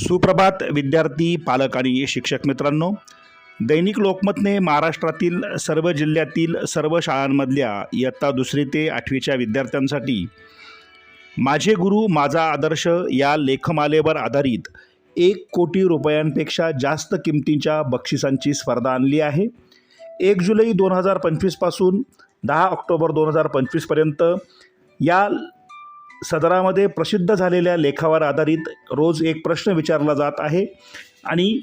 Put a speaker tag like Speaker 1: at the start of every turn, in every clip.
Speaker 1: सुप्रभात विद्यार्थी पालक आणि शिक्षक मित्रांनो. दैनिक लोकमतने महाराष्ट्रातील सर्व जिल्ह्यातील सर्व शाळांमधल्या इयत्ता दुसरी ते आठवीच्या विद्यार्थ्यांसाठी माझे गुरु माझा आदर्श या लेखमालेवर आधारित एक कोटी रुपयांपेक्षा जास्त किमतींच्या बक्षिसांची स्पर्धा आणली आहे. एक जुलै दोन हजार पंचवीसपासून दहा ऑक्टोबर दोन हजार पंचवीसपर्यंत या सदरामध्ये प्रसिद्ध झालेल्या लेखावर आधारित रोज एक प्रश्न विचारला जात आहे आणि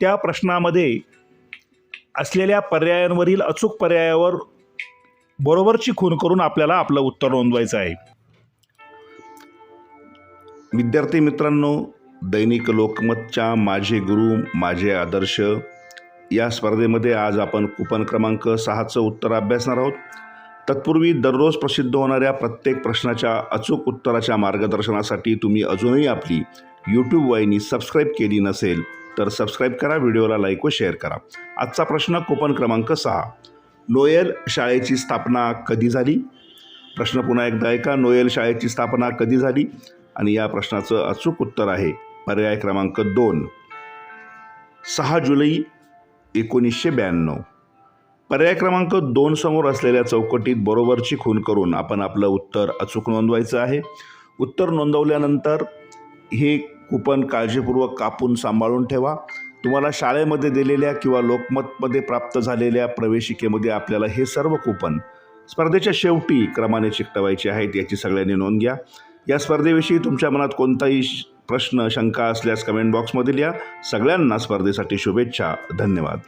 Speaker 1: त्या प्रश्नामध्ये असलेल्या पर्यायांवरील अचूक पर्यायावर बरोबरची खून करून आपल्याला आपलं उत्तर नोंदवायचं आहे. विद्यार्थी मित्रांनो दैनिक लोकमतच्या माझे गुरु माझे आदर्श या स्पर्धेमध्ये आज आपण कुपन क्रमांक सहाचं उत्तर अभ्यासणार आहोत. तत्पूर्वी दररोज प्रसिद्ध होणाऱ्या प्रत्येक प्रश्नाच्या अचूक उत्तराच्या मार्गदर्शनासाठी तुम्ही अजूनही आपली यूट्यूब वाहिनी सबस्क्राईब केली नसेल तर सबस्क्राईब करा व्हिडिओला लाईक व शेअर करा. आजचा प्रश्न कुपन क्रमांक सहा. नोएल शाळेची स्थापना कधी झाली? प्रश्न पुन्हा एकदा ऐका. नोएल शाळेची स्थापना कधी झाली? आणि या प्रश्नाचं अचूक उत्तर आहे पर्याय क्रमांक दोन. सहा जुलै एकोणीसशे ब्याण्णव. पर्याय क्रमांक दोन समोर असलेल्या चौकटीत बरोबरची खून करून आपण आपलं उत्तर अचूक नोंदवायचं आहे. उत्तर नोंदवल्यानंतर हे कुपन काळजीपूर्वक कापून सांभाळून ठेवा. तुम्हाला शाळेमध्ये दिलेल्या किंवा लोकमतमध्ये प्राप्त झालेल्या प्रवेशिकेमध्ये आपल्याला हे सर्व कुपन स्पर्धेच्या शेवटी क्रमाने चिकटवायचे आहेत याची सगळ्यांनी नोंद घ्या. या स्पर्धेविषयी तुमच्या मनात कोणताही श- प्रश्न शंका असल्यास कमेंट बॉक्समध्ये लिहा. सगळ्यांना स्पर्धेसाठी शुभेच्छा. धन्यवाद.